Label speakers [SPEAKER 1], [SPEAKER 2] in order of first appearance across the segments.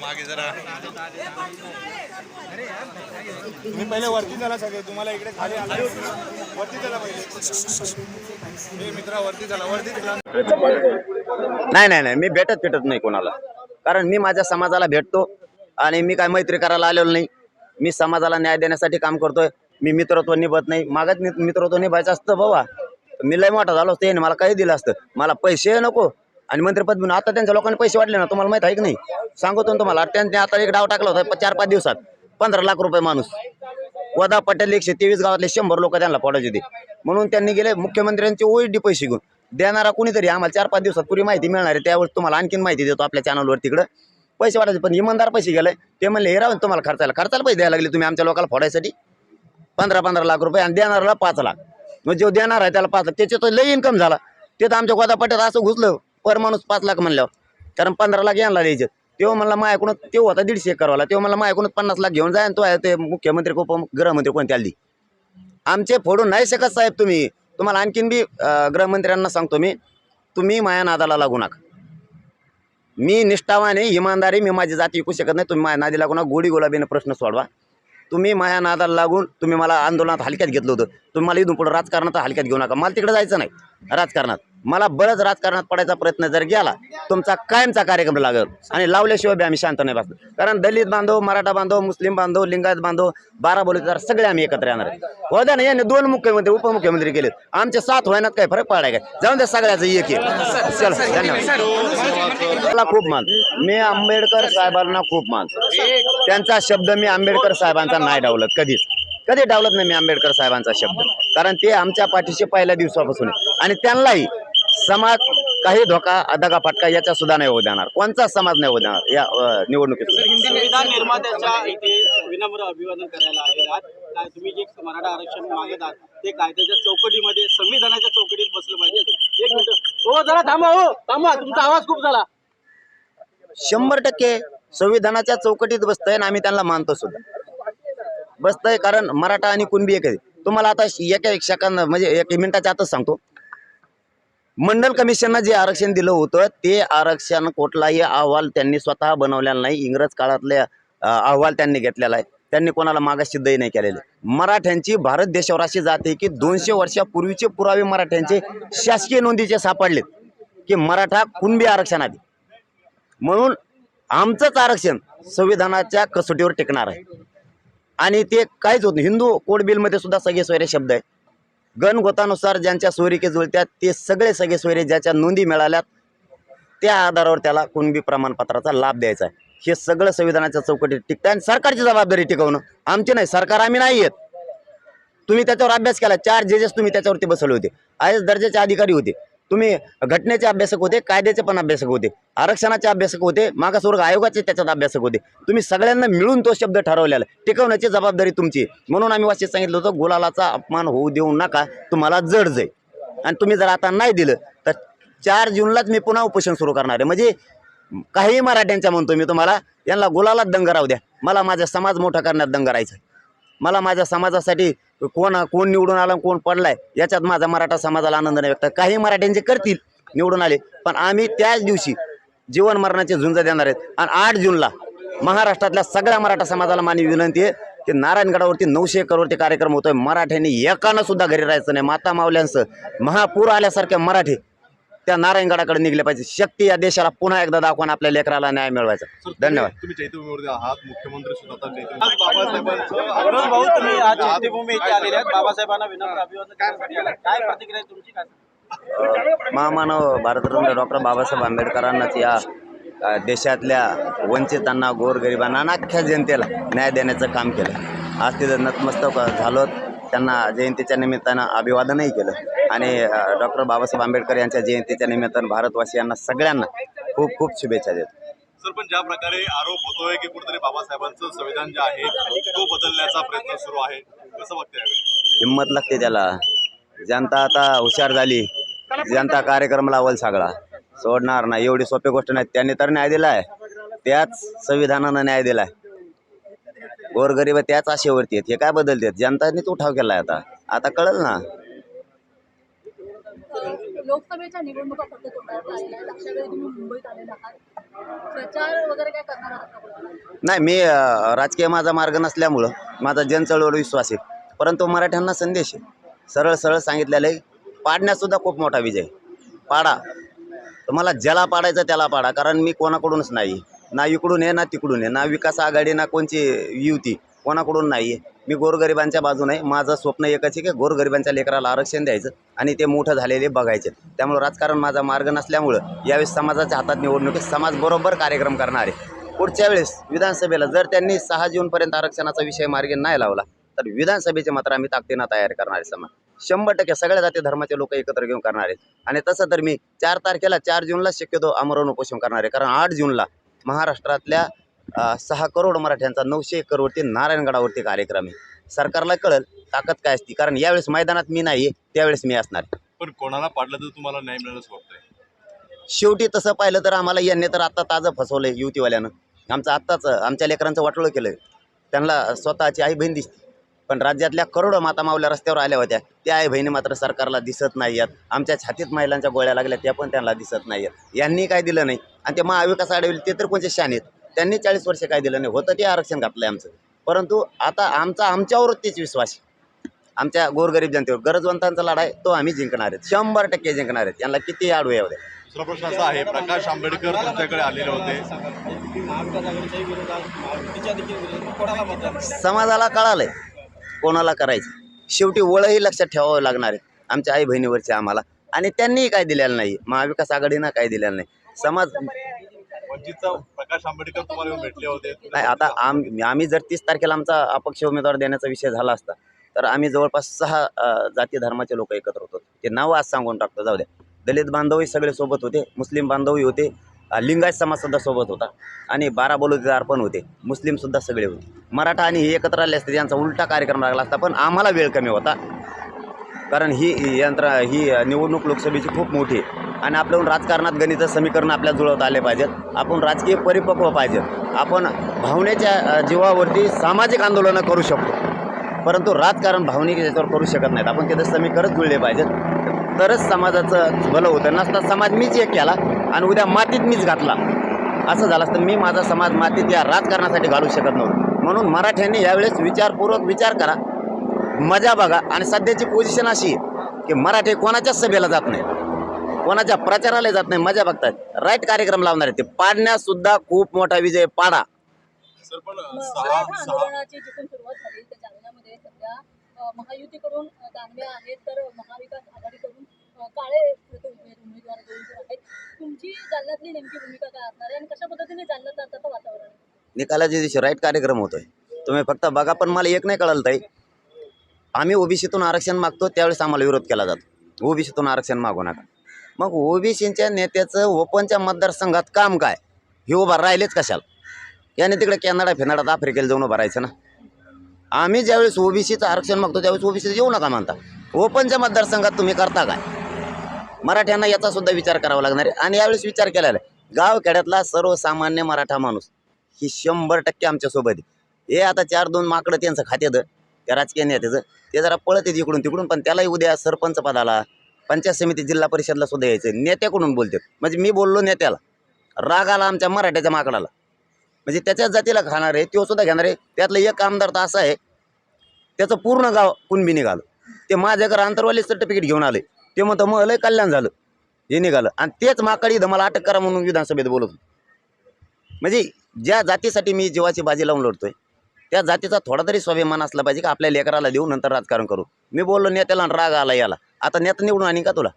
[SPEAKER 1] मागे जरा.
[SPEAKER 2] तुम्ही पहिले वरती चला सगळे तुम्हाला इकडे खाली आले वरती चला पहिले. मित्रा वरती चला वरती चला.
[SPEAKER 3] नाही नाही नाही मी भेटत भेटत नाही कोणाला. कारण मी माझ्या समाजाला भेटतो आणि मी काय मैत्री करायला आलेलो नाही. मी समाजाला न्याय देण्यासाठी काम करतोय. मी मित्रत्व निभत नाही. मागत मित्रत्व निभायचं असतं बाबा. मी लय मोठा झालो असतो याने मला काही दिलं असतं. मला पैसे नको. आणि मंत्रिपद म्हणून आता त्यांच्या लोकांनी पैसे वाढले ना तुम्हाला माहीत आहे की नाही? सांगतो ना तुम्हाला त्यांनी आता एक डाव टाकला होता चार पाच दिवसात. पंधरा लाख रुपये माणूस. वदा पटेल एकशे तेवीस गावातले शंभर लोक त्यांना पडायचे होते. म्हणून त्यांनी गेले मुख्यमंत्र्यांचे ओईडी पैसे घेऊन. देणारा कुणीतरी आम्हाला चार पाच दिवसात पुरी माहिती मिळणार आहे त्यावेळेस तुम्हाला आणखीन माहिती देतो आपल्या चॅनलवर तिकडं. पैसे वाटायचे पण इमानदार पैसे गेले. ते म्हणले हे राहून तुम्हाला खर्चायला खर्चाला पैसे द्यायला लागले तुम्ही आमच्या लोकांना फोडायसाठी. पंधरा पंधरा लाख रुपये आणि देणाऱ्याला पाच लाख. मग जो देणार आहे त्याला पाच लाख. त्याचे तर लई इन्कम झाला. ते तर आमच्या गोदा पट्ट्यात असं घुसलं. पर माणूस पाच लाख म्हणल्यावर. कारण पंधरा लाख यांना द्यायचे. तेव्हा मला माझ्याकडून तेव्हा होता दीडशे एकरवाला तेव्हा मला माझ्याकडून पन्नास लाख घेऊन जाय आणि तो आहे ते मुख्यमंत्री उपगृहमंत्री कोणत्या आली आमचे फोडून नाही शकत साहेब तुम्ही. तुम्हाला आणखीन बी गृहमंत्र्यांना सांगतो मी. तुम्ही माया नादाला लागू नका. मी निष्ठावाने इमानदारी मी माझी जाती विकू शकत नाही. तुम्ही माया नादी लागू नका. गोडी गुलाबीने प्रश्न सोडवा. तुम्ही माया नादाला लागून तुम्ही मला आंदोलनात हलक्यात घेतलं होतं. तुम्ही मला इथून पुढं राजकारणात हलक्यात घेऊ नका. मला तिकडे जायचं नाही. राजकारणात. मला बरंच राजकारणात पडायचा प्रयत्न जर गेला तुमचा कायमचा कार्यक्रम लागेल. आणि लावल्याशिवाय बी आम्ही शांत नाही बसलो कारण दलित बांधव मराठा बांधव मुस्लिम बांधव लिंगायत बांधव बारा बोलतदार सगळे आम्ही एकत्र येणार होत्या ना यांनी दोन मुख्यमंत्री उपमुख्यमंत्री केले. आमचे सात व्हायनात काय फरक पडाय काय? जाऊन द्या सगळ्याचं एक एक. धन्यवाद. मला खूप मान. मी आंबेडकर साहेबांना खूप मान. त्यांचा शब्द मी आंबेडकर साहेबांचा नाही डावलत कधीच. कधी डावलत नाही मी आंबेडकर साहेबांचा शब्द. कारण ते आमच्या पाठीशी पहिल्या दिवसापासून आणि त्यांनाही समाज काही धोका दगा फटका याचा सुद्धा नाही होऊ देणार. कोणताच समाज नाही होऊ देणार या निवडणुकीत
[SPEAKER 4] संविधान निर्मात्याच्या इथे विनम्र अभिवादन करायला आलेले तुम्ही जे मराठा आरक्षण मागत आहात ते कायद्याच्या चौकटीमध्ये संविधानाच्या चौकटीत बसलं पाहिजे. एक मिनिट. हो जरा थांबा हो. थांबा तुमचा आवाज खूप झाला.
[SPEAKER 3] शंभर टक्के संविधानाच्या चौकटीत बसतंय आणि आम्ही त्यांना मानतो सुद्धा. बसतंय कारण मराठा आणि कुणबी एक आहे. तुम्हाला आता एका एक सेकंद म्हणजे एक मिनिटाच्या आतच सांगतो. मंडल कमिशननं जे आरक्षण दिलं होतं ते आरक्षण कुठलाही अहवाल त्यांनी स्वतः बनवलेला नाही. इंग्रज काळातले अहवाल त्यांनी घेतलेला आहे. त्यांनी कोणाला मागासिद्धही नाही केलेले. मराठ्यांची भारत देशावर अशी जाते की दोनशे वर्षापूर्वीचे पुरावे मराठ्यांचे शासकीय नोंदीचे सापडलेत की मराठा कुणबी आरक्षण आधी म्हणून आमचंच आरक्षण संविधानाच्या कसोटीवर टिकणार आहे. आणि ते काहीच होत नाही. हिंदू कोड बिलमध्ये सुद्धा सगळे सोयरे शब्द आहे गणगोतानुसार ज्यांच्या सोयरिके जुळत्यात ते सगळे सगळे सोयरे ज्याच्या नोंदी मिळाल्यात त्या आधारावर त्याला कुणबी प्रमाणपत्राचा लाभ द्यायचा आहे. हे सगळं संविधानाच्या चौकटीत टिकतं आणि सरकारची जबाबदारी टिकवणं. आमची नाही सरकार आम्ही नाही येत तुम्ही त्याच्यावर अभ्यास केला चार जजेस तुम्ही त्याच्यावरती बसवले होते. आय एस दर्जाचे अधिकारी होते. तुम्ही घटनेचे अभ्यासक होते कायद्याचे पण अभ्यासक होते आरक्षणाचे अभ्यासक होते मागासवर्ग आयोगाचे त्याच्यात अभ्यासक होते. तुम्ही सगळ्यांना मिळून तो शब्द ठरवलेला टिकवण्याची जबाबदारी तुमची म्हणून आम्ही वाचित सांगितलं होतं गुलालाचा अपमान होऊ देऊ नका तुम्हाला जड जाईल. आणि तुम्ही जर आता नाही दिलं तर चार जूनलाच मी पुन्हा उपोषण सुरू करणार आहे. म्हणजे काही मराठ्यांच्या म्हणतो मी तुम्हाला यांना गुलालात दंग राहू द्या. मला माझा समाज मोठा करण्यात दंग राहायचा आहे. मला माझ्या समाजासाठी कोण कोण निवडून आला कोण पडलाय याच्यात माझा मराठा समाजाला आनंद नाही व्यक्त. काही मराठ्यांचे करतील निवडून आले पण आम्ही त्याच दिवशी जीवन मरणाचे झुंज देणार आहेत. आणि आठ जूनला महाराष्ट्रातल्या सगळ्या मराठा समाजाला मानवी विनंती आहे की नारायणगडावरती नऊशे एकरवरती कार्यक्रम होतोय. मराठ्यांनी एकानं सुद्धा घरी राहायचं नाही. माता मावल्यांचं महापूर आल्यासारख्या मराठी त्या नारायणगडाकडे निघले पाहिजे. शक्ती या देशाला पुन्हा एकदा दाखवून आपल्या लेकराला न्याय मिळवायचा. धन्यवाद.
[SPEAKER 2] तुम्ही चैत्यभूमीवरती आहात. मुख्यमंत्री सुद्धा आता चैत्यभूमी
[SPEAKER 4] अरुण भाऊ तुम्ही आज
[SPEAKER 2] बाबासाहेबांचं
[SPEAKER 4] चैत्यभूमी इथे आलेले आहेत. बाबासाहेबांना विनम्र अभिवादन करण्यासाठी आलात. काय प्रतिक्रिया आहे तुमची? काय
[SPEAKER 3] महामानव भारतरत्न डॉक्टर बाबासाहेब आंबेडकरांनाच या देशातल्या वंचितांना गोरगरिबांना आणि अख्ख्या जनतेला न्याय देण्याचं काम केलं. आज तिथं नतमस्तक झालो त्यांना जयंतीच्या निमित्तानं अभिवादनही केलं. आणि डॉक्टर बाबासाहेब आंबेडकर यांच्या जयंतीच्या निमित्तानं भारतवासियांना सगळ्यांना खूप खूप शुभेच्छा देतो.
[SPEAKER 2] सर पण ज्या प्रकारे आरोप होतोय की कुठेतरी बाबासाहेबांचं संविधान जे आहे तो बदलण्याचा प्रयत्न सुरू आहे कसं
[SPEAKER 3] हिंमत लागते त्याला. जनता आता हुशार झाली. जनता कार्यक्रम लावल सगळा. सोडणार नाही. एवढी सोपी गोष्ट नाही. त्यांनी तर न्याय दिलाय. त्याच संविधानानं न्याय दिलाय. गोरगरीब त्याच आशेवरती आहेत. हे काय बदलतात? जनतानेच उठाव केलाय आता. आता कळल ना.
[SPEAKER 5] लोकसभेच्या निवडणुका फक्त तोंडावर आलेल्या आहेत. अशा वेळी तुम्ही मुंबईत आलेला आहात.
[SPEAKER 1] प्रचार वगैरे काय करणार आहात का
[SPEAKER 3] नाही मी अ, राजकीय माझा मार्ग नसल्यामुळं माझा जनचळवळ विश्वास आहे. परंतु मराठ्यांना संदेश आहे. सरळ सरळ सांगितलेलं आहे पाडण्यातसुद्धा खूप मोठा विजय आहे. पाडा. तुम्हाला ज्याला पाडायचं त्याला पाडा कारण मी कोणाकडूनच नाही ना इकडून आहे ना तिकडून आहे. ना विकास आघाडी ना कोणची युती कोणाकडून नाही आहे. मी गोरगरिबांच्या बाजूने आहे माझं स्वप्न एकच आहे की गोरगरिबांच्या लेकराला आरक्षण द्यायचं आणि ते मोठं झालेले बघायचे. त्यामुळे राजकारण माझा मार्ग नसल्यामुळं यावेळेस समाजाच्या हातात निवडणुकीत समाजबरोबर समाज बरोबर कार्यक्रम करणार. आहे पुढच्या वेळेस विधानसभेला जर त्यांनी सहा जूनपर्यंत आरक्षणाचा विषय मार्गी नाही लावला तर विधानसभेचे मात्र आम्ही ताकदीनं तयार करणार आहे समाज. शंभर टक्के सगळ्या जाती धर्माचे लोक एकत्र घेऊन करणार. आहेत आणि तसं तर मी चार तारखेला चार जूनला शक्यतो आमरण उपोषण करणार. आहे कारण आठ जूनला महाराष्ट्रातल्या सहा करोड मराठ्यांचा नऊशे एक करोडवरती नारायणगडावरती कार्यक्रम आहे. सरकारला कळल ताकद काय असती कारण यावेळेस मैदानात मी नाही त्यावेळेस मी असणार.
[SPEAKER 2] पण कोणाला पाडलं तर तुम्हाला न्याय मिळेल असं वाटतंय.
[SPEAKER 3] शेवटी तसं पाहिलं तर आम्हाला यांनी तर आत्ता ताजं फसवलं आहे युतीवाल्यानं. आमचं आत्ताच आमच्या लेकरांचं वाटोळं केलं त्यांना स्वतःची आई बहीण दिसते. पण राज्यातल्या करोडो माता मावल्या रस्त्यावर आल्या होत्या. त्या आई बहिणी मात्र सरकारला दिसत नाही आहेत आमच्या छातीत महिलांच्या गोळ्या लागल्या त्या पण त्यांना दिसत नाही आहेत यांनी काय दिलं नाही? आणि ते महाविकास आढळले ते तर कोणते शान आहेत? त्यांनी चाळीस वर्ष काय दिलं नाही. होतं ते आरक्षण घातलं आहे आमचं. परंतु आता आमचा आमच्यावरच तेच विश्वास आहे. आमच्या गोरगरीब जनतेवर गरजवंतांचा लढा आहे तो आम्ही जिंकणार आहेत. शंभर टक्के जिंकणार आहेत. यांना किती आडू येऊ द्या
[SPEAKER 2] दुसरा प्रश्न असा आहे प्रकाश आंबेडकर तुमच्याकडे आलेले होते.
[SPEAKER 3] समाजाला कळालंय. कोणाला करायचं? शेवटी वळही लक्षात ठेवावं लागणार आहे. आमच्या आई बहिणीवरचे आम्हाला. आणि त्यांनीही काय दिलेलं नाही. महाविकास आघाडीनं काय दिलेलं नाही. समाज
[SPEAKER 2] वंचितचा प्रकाश आंबेडकर तुम्हाला येऊन भेटले होते.
[SPEAKER 3] नाही आता आम आम्ही जर तीस तारखेला आमचा अपक्ष उमेदवार देण्याचा विषय झाला असता तर आम्ही जवळपास सहा जाती धर्माचे लोक एकत्र होतो. ते नाव आज सांगून टाकतो जाऊ द्या. दलित बांधवही सगळे सोबत होते मुस्लिम बांधवही होते लिंगायत समाजसुद्धा सोबत होता आणि बारा बलुतेदार पण होते मुस्लिमसुद्धा सगळे होते. मराठा आणि हे एकत्र आले असते त्यांचा उलटा कार्यक्रम लागला असता पण आम्हाला वेळ कमी होता. कारण ही यंत्र ही निवडणूक लोकसभेची खूप मोठी आहे. आणि आपल्याहून राजकारणात गणित समीकरण आपल्या जुळवत आले पाहिजेत. आपण राजकीय परिपक्व पाहिजेत आपण भावनेच्या जीवावरती सामाजिक आंदोलनं करू शकतो. परंतु राजकारण भावनिक याच्यावर करू शकत नाहीत. आपण तिथे समीकरण जुळले पाहिजेत. तरच समाजाचं भलं होतं. नसता समाज मीच एक केला आणि उद्या मातीत मीच घातला. असं झालं असतं. मी माझा समाज मातीत या राजकारणासाठी घालू शकत नव्हतो. म्हणून मराठ्यांनी यावेळेस विचारपूर्वक विचार करा. मजा बघा. आणि सध्याची पोझिशन अशी की मराठी कोणाच्याच सभेला जात नाही. कोणाच्या प्रचाराला जात नाही मजा बघतात. राईट कार्यक्रम लावणार आहे ते. पाडण्यात सुद्धा खूप मोठा विजय पाडा.
[SPEAKER 2] सर पण
[SPEAKER 1] मग
[SPEAKER 2] सहा
[SPEAKER 1] मराठा
[SPEAKER 2] सहा
[SPEAKER 1] आंदोलनाची जिथून सुरुवात झाली त्या जालन्यामध्ये सध्या अ, महायुतीकडून अ, दानवे आहेत तर महाविकास आघाडीकडून अ, काळे प्रति उमेद- उमेदवार दोन जण आहेत. तुमची जालन्यातली नेमकी भूमिका काय असणार आहे? आणि कशा पद्धतीने जालन्यात जाताचं वातावरण आहे?
[SPEAKER 3] निकालाच्या दिवशी राईट कार्यक्रम होतोय. तुम्ही फक्त बघा पण मला एक नाही कळलं ताई. आम्ही ओबीसीतून आरक्षण मागतो त्यावेळेस आम्हाला विरोध केला जातो. ओबीसीतून आरक्षण मागू नका. मग ओबीसीच्या नेत्याचं ओपनच्या मतदारसंघात काम काय? हे उभा राहिलेच कशाला? याने तिकडे कॅनडा फेनडात आफ्रिकेला जाऊन उभं राहायचं ना? आम्ही ज्यावेळेस ओबीसीचं आरक्षण मागतो त्यावेळेस ओबीसीचं येऊ नका म्हणता. ओपनच्या मतदारसंघात तुम्ही करता काय? मराठ्यांना याचा सुद्धा विचार करावा लागणार आहे. आणि यावेळेस विचार केलेला आहे गावखेड्यातला सर्वसामान्य मराठा माणूस ही शंभर टक्के आमच्यासोबत आहे. हे आता चार दोन माकडं त्यांचं खात्यात. त्या राजकीय नेत्याचं ते जरा पळत आहेत इकडून तिकडून पण त्यालाही उद्या सरपंच पदाला पंचायत समिती जिल्हा परिषदला सुद्धा यायचं नेत्याकडून बोलतात. म्हणजे मी बोललो नेत्याला. राग आला आमच्या मराठ्याच्या माकडाला. म्हणजे त्याच्याच जातीला खाणार आहे तो सुद्धा घेणार आहे. त्यातलं एक आमदार तर असा आहे त्याचं पूर्ण गाव कुणबी निघालं. ते माझ्याकडे आंतरवाली सर्टिफिकेट घेऊन आले. ते म्हणतं मग लय कल्याण झालं. हे निघालं. आणि तेच माकडी इथं मला अटक करा म्हणून विधानसभेत बोलत म्हणजे ज्या जातीसाठी मी जीवाची बाजी लावून लढतोय त्या जातीचा थोडा तरी स्वाभिमान असला पाहिजे की आपल्या लेकराला देऊ नंतर राजकारण करू. मी बोललो नेत्याला राग आला याला. आता नेता निवडून आणीन का तुला?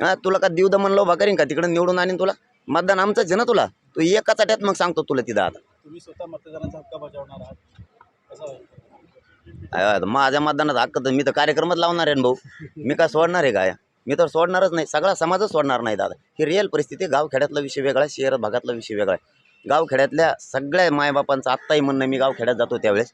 [SPEAKER 3] हां तुला का देऊ दमन उभा करीन का? तिकडं निवडून आणीन तुला? मतदान आमचंच आहे ना तुला? तू एका चाट्यात मग सांगतो तुला तिथं आता.
[SPEAKER 4] तुम्ही स्वतः हक्क बजावणार आहात?
[SPEAKER 3] माझ्या मतदानात हक्क तर मी तर कार्यक्रमच लावणार आहे ना भाऊ. मी काय सोडणार आहे काय? मी तर सोडणारच नाही. सगळा समाजच सोडणार नाही दादा. ही रिअल परिस्थिती आहे. गावखेड्यातला विषय वेगळा आहे शहर भागातला विषय वेगळा आहे. गावखेड्यातल्या सगळ्या मायबापांचं आत्ताही म्हणणं मी गावखेड्यात जातो त्यावेळेस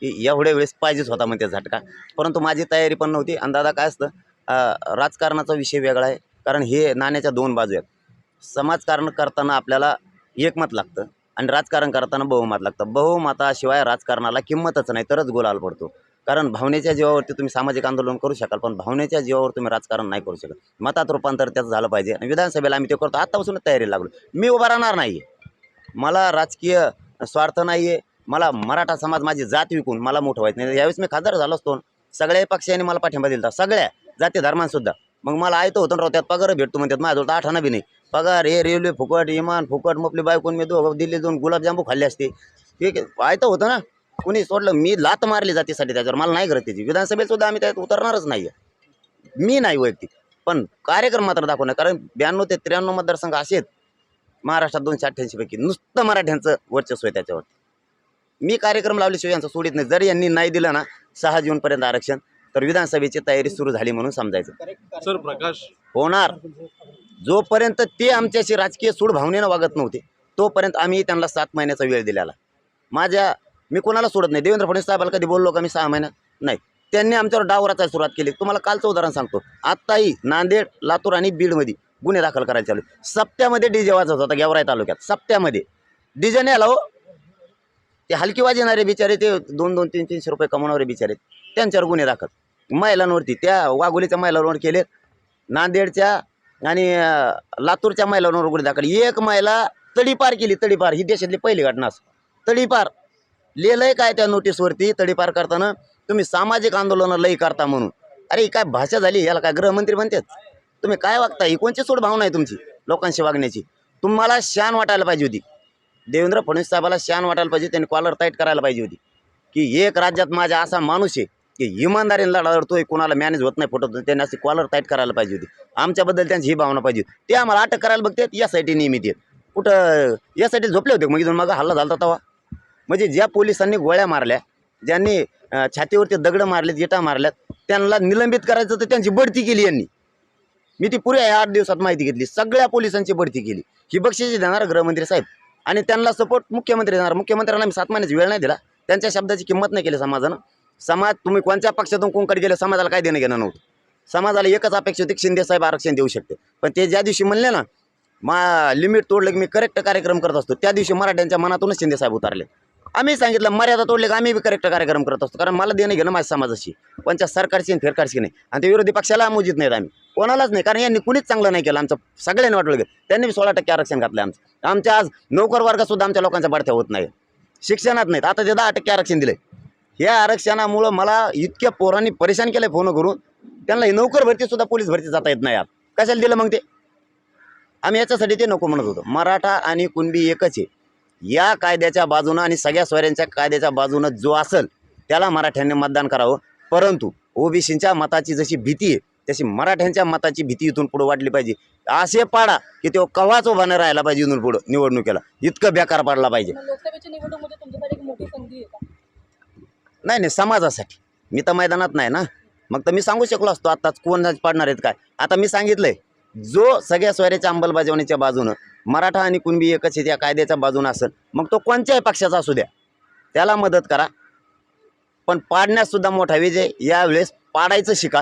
[SPEAKER 3] की एवढ्या वेळेस पाहिजेच होता म्हणते झटका. परंतु माझी तयारी पण नव्हती. आणि दादा काय असतं राजकारणाचा विषय वेगळा आहे कारण हे नाण्याच्या दोन बाजू आहेत. समाजकारण करताना आपल्याला एकमत लागतं आणि राजकारण करताना बहुमत लागतं. बहुमताशिवाय राजकारणाला किंमतच नाही तरच गोलाल पडतो. कारण भावनेच्या जीवावरती तुम्ही सामाजिक आंदोलन करू शकाल पण भावनेच्या जीवावर तुम्ही राजकारण नाही करू शकत. मतात रूपांतर त्याचं झालं पाहिजे. आणि विधानसभेला आम्ही ते करतो. आत्तापासूनच तयारी लागलो. मी उभा राहणार नाही मला राजकीय स्वार्थ नाही आहे मला मराठा समाज माझी जात विकून मला मोठं व्हायचं नाही. यावेळेस मी खासदार झालो असतो. सगळ्या पक्षांनी मला पाठिंबा दिला सगळ्या जाती धर्मांसुद्धा मग मला आयतो होतं ना राव त्यात पगार भेटतो म्हणतात. माझ्याजवळ तर आठाना बी नाही. पगार हे रेल्वे फुकट इमान फुकट मपली बायकून मी दोघं दिल्ली जाऊन गुलाबजांबू खाल्ले असते. ठीक आहे. आयतं होतं ना. कुणी सोडलं मी लात मारली जातीसाठी त्याच्यावर. मला नाही करत त्याची. विधानसभेत सुद्धा आम्ही त्यात उतरणारच नाही मी नाही वैयक्तिक. पण कार्यक्रम मात्र दाखवणार. कारण ब्याण्णव ते त्र्याण्णव मतदारसंघ असे आहेत. महाराष्ट्रात दोनशे अठ्ठ्याऐंशी पैकी नुसतं मराठ्यांचं वर्चस्व आहे त्याच्यावर मी कार्यक्रम लावल्याशिवाय यांचं सोडित नाही. जर यांनी नाही दिलं ना सहा जूनपर्यंत आरक्षण तर विधानसभेची तयारी सुरू झाली म्हणून समजायचं.
[SPEAKER 2] सर प्रकाश.
[SPEAKER 3] होणार. जोपर्यंत ते आमच्याशी राजकीय सूड भावनेनं वागत नव्हते तोपर्यंत आम्ही त्यांना सात महिन्याचा वेळ दिलेला. माझ्या मी कोणाला सोडत नाही. देवेंद्र फडणवीस साहेबाला कधी बोललो का? मी सहा महिन्यात नाही. त्यांनी आमच्यावर डाव रचायला सुरुवात केली. तुम्हाला कालचं उदाहरण सांगतो. आत्ताही नांदेड लातूर आणि बीडमध्ये गुन्हे दाखल करायला चालू सप्त्यामध्ये डीजे वाजत होता गेवराई तालुक्यात सप्त्यामध्ये. डीजे नाही आला हो. ते हलकी वाजणारे बिचारे ते दोन दोन तीन तीनशे रुपये कमवणारे बिचारे त्यांच्यावर गुन्हे दाखल. महिलांवरती त्या वाघोलीच्या महिलांवर केले नांदेडच्या आणि लातूरच्या महिलांवर गुन्हे दाखल. एक महिला तडीपार केली तडीपार. ही देशातली पहिली घटना असं. तडीपार. लिहिलंय काय त्या नोटीसवरती? तडीपार करताना तुम्ही सामाजिक आंदोलनं लई करता म्हणून. अरे काय भाषा झाली? याला काय गृहमंत्री म्हणतात? तुम्ही काय वागता ही कोणची सोड भावना आहे तुमची लोकांशी वागण्याची? तुम्हाला शान वाटायला पाहिजे होती. देवेंद्र फडणवीस साहेबाला शान वाटायला पाहिजे त्यांनी कॉलर टाईट करायला पाहिजे होती. की एक राज्यात माझा असा माणूस आहे की इमानदारीने लढा लढतोय कोणाला मॅनेज होत नाही फोटो त्यांनी अशी कॉलर टाईट करायला पाहिजे होती. आमच्याबद्दल त्यांची ही भावना पाहिजे होती. ते आम्हाला अटक करायला बघतात यासाठी नियमित आहेत कुठं यासाठी झोपले होते मग इथून? मग हल्ला झाला तेव्हा म्हणजे ज्या पोलिसांनी गोळ्या मारल्या ज्यांनी छातीवरती दगडं मारलेत विटा मारल्यात त्यांना निलंबित करायचं तर त्यांची बढती केली यांनी. मी ती पुऱ्या या आठ दिवसात माहिती घेतली. सगळ्या पोलिसांची बढती केली. ही बक्षिशी देणार गृहमंत्री साहेब. आणि त्यांना सपोर्ट मुख्यमंत्री देणार. मुख्यमंत्र्यांना मी सात महिन्याची वेळ नाही दिला. त्यांच्या शब्दाची किंमत नाही केली समाजानं. समाज तुम्ही कोणत्या पक्षातून कोणकडे गेले समाजाला काय देणं घेणं नव्हतं. समाजाला एकच अपेक्षा होती की शिंदे साहेब आरक्षण देऊ शकते. पण ते ज्या दिवशी म्हणले ना मा लिमिट तोडलं की मी करेक्ट कार्यक्रम करत असतो त्या दिवशी मराठ्यांच्या मनातूनच शिंदे साहेब उतारले. आम्ही सांगितलं मर्यादा तोडले की आम्ही बी करेक्ट कार्यक्रम करत असतो. कारण मला देणं घेणं माझ्या समाजाशी. कोणत्या सरकारची आणि फेरकारची नाही. आणि ते विरोधी पक्षाला मोजित नाहीत आम्ही. कोणालाच नाही. कारण यांनी कुणीच चांगलं नाही केलं आमचं. सगळ्यांनी वाटलं गेलं त्यांनी बी सोळा टक्के आरक्षण घातलं आमचं. आमच्या आज नोकरवर्गसुद्धा आमच्या लोकांच्या बढत्या होत नाही. शिक्षणात नाहीत. आता ते दहा टक्के आरक्षण दिले. या आरक्षणामुळं मला इतक्या पोरांनी परेशान केलं फोन करून. त्यांना ही नोकर भरतीसुद्धा पोलीस भरती जाता येत नाही यार कशाला दिलं मग ते? आम्ही याच्यासाठी ते नको म्हणत होतो. मराठा आणि कुणबी एकच आहे. या कायद्याच्या बाजूनं आणि सगळ्या स्वऱ्यांच्या कायद्याच्या बाजूनं जो असेल त्याला मराठ्यांनी मतदान करावं. परंतु ओबीसींच्या मताची जशी भीती आहे तशी मराठ्यांच्या मताची भीती इथून पुढे वाढली पाहिजे. असे पाडा की तो कवाच उभा नाही राहायला पाहिजे इथून पुढं निवडणुकीला. इतकं बेकार पाडला पाहिजे. नाही नाही समाजासाठी. मी तर मैदानात नाही ना. मग तर मी सांगू शकलो असतो आत्ताच कोण पाडणार आहेत काय? आता मी सांगितलंय जो सगळ्या स्वऱ्याच्या अंमलबजावणीच्या बाजूनं मराठा आणि कुणबी एकच त्या कायद्याच्या बाजूनं असेल मग तो कोणत्याही पक्षाचा असू द्या. त्याला मदत करा. पण पाडण्यास सुद्धा मोठा विजय यावेळेस पाडायचं शिका.